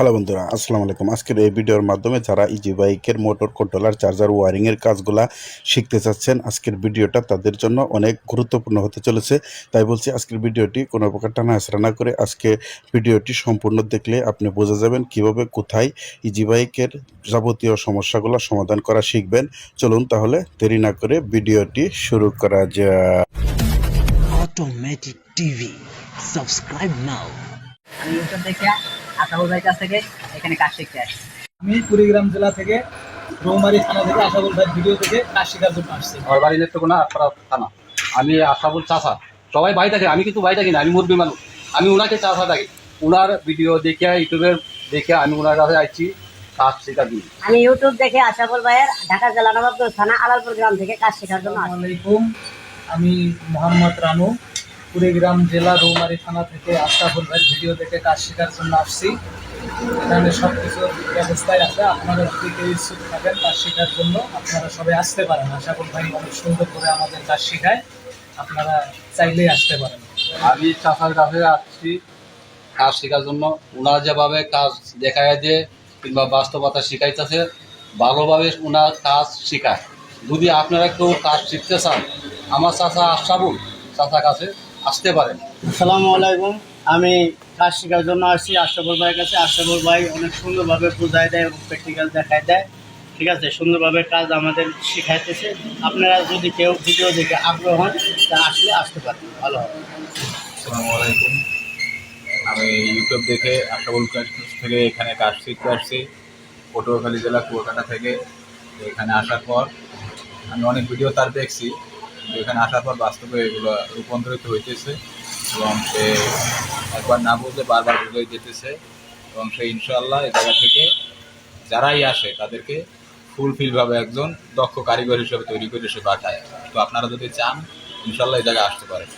Hello বন্ধুরা আসসালামু আলাইকুম। আজকের এই ভিডিওর মাধ্যমে যারা ইজি বাইকের মোটর কন্ট্রোলার চার্জার ওয়ারিংয়ের কাজগুলা শিখতে চাচ্ছেন আজকের ভিডিওটা তাদের জন্য অনেক গুরুত্বপূর্ণ হতে চলেছে। তাই বলছি আজকের ভিডিওটি কোনো প্রকার টানা হাসরা না করে আজকে ভিডিওটি সম্পূর্ণ দেখলে আপনি বোঝা যাবেন কীভাবে কোথায় ইজি বাইকের যাবতীয় সমস্যাগুলো সমাধান করা শিখবেন। চলুন তাহলে দেরি না করে ভিডিওটি শুরু করা যাক। Automatic TV. Subscribe now. আমি ইউটিউব দেখে আশাবুল ভাইয়ের কাছ থেকে এখানে কাজ শিখতে আসি আমি কুড়িগ্রাম জেলা থেকে রৌমারি থানা থেকে আশাবুল ভাই ভিডিও থেকে কাজ শেখার জন্য আসছি। আমার বাড়ি নেত্রকোনা আটপাড়া থানা। আমি আশাবুল চাষা সবাই বাড়ি থাকে আমি কিন্তু বাড়ি থাকি না আমি মুরবি মানুষ। আমি ওনাকে চাষা থাকি। ওনার ভিডিও দেখে ইউটিউবের দেখে আমি ওনার কাছে আসছি কাজ শেখার জন্য। আমি ইউটিউব দেখে আশাবুল ভাইয়ের ঢাকা জেলা নবাবগঞ্জ থানা আলালপুর গ্রাম থেকে কাজ শেখার জন্য আসি আসসালামু আলাইকুম। আমি মোহাম্মদ রানু। কুড়িগ্রাম জেলা রৌমারি থানা থেকে আশরাফুল ভাই ভিডিও দেখে কাজ শেখার জন্য আসছি। এখানে সব কিছু ব্যবস্থায় আছে। আপনারা যদি কেউ ইচ্ছুক থাকেন কাজ শেখার জন্য, আপনারা সবাই আসতে পারেন। আশাফুল ভাই অনেক সুন্দর করে আমাদের কাজ শেখায়। আপনারা চাইলেই আসতে পারেন। আমি চাষার কাছে আসছি কাজ শেখার জন্য। ওনার যেভাবে কাজ দেখায় দিয়ে কিংবা বাস্তবতা শিখাইতেছে, ভালোভাবে ওনার কাজ শেখায়। যদি আপনারা কেউ কাজ শিখতে চান, আমার চাষা আশাবুল চাষা কাছে আসতে পারেন আসসালামু আলাইকুম। আমি কাজ শেখার জন্য আসছি। আশরাফুল ভাইয়ের কাছে। আশরাফুল ভাই অনেক সুন্দরভাবে বোঝায় দেয় এবং প্র্যাকটিক্যাল দেখায় দেয়। ঠিক আছে? সুন্দরভাবে কাজ আমাদের শেখাইতেছে। আপনারা যদি কেউ ভিডিও দেখে আগ্রহ হন, তা আসলে আসতে পারেন। ভালো হবে। আসসালামু আলাইকুম। আমি ইউটিউব দেখে কাজ থেকে এখানে কাজ শিখতে আসছি। পটুয়াখালী জেলা, কুয়াকাটা থেকে এখানে আসার পর আমি অনেক ভিডিও তার দেখছি। এখানে আসার পর বাস্তবে এগুলো রূপান্তরিত হইতেছে এবং সে একবার না বুঝলে বারবার বুঝে যেতেছে এবং সে ইনশাল্লাহ এ জায়গা থেকে যারাই আসে তাদেরকে ফুলফিলভাবে একজন দক্ষ কারিগর হিসেবে তৈরি করে সে পাঠায়। তো আপনারা যদি চান ইনশাল্লাহ এই জায়গায় আসতে পারেন।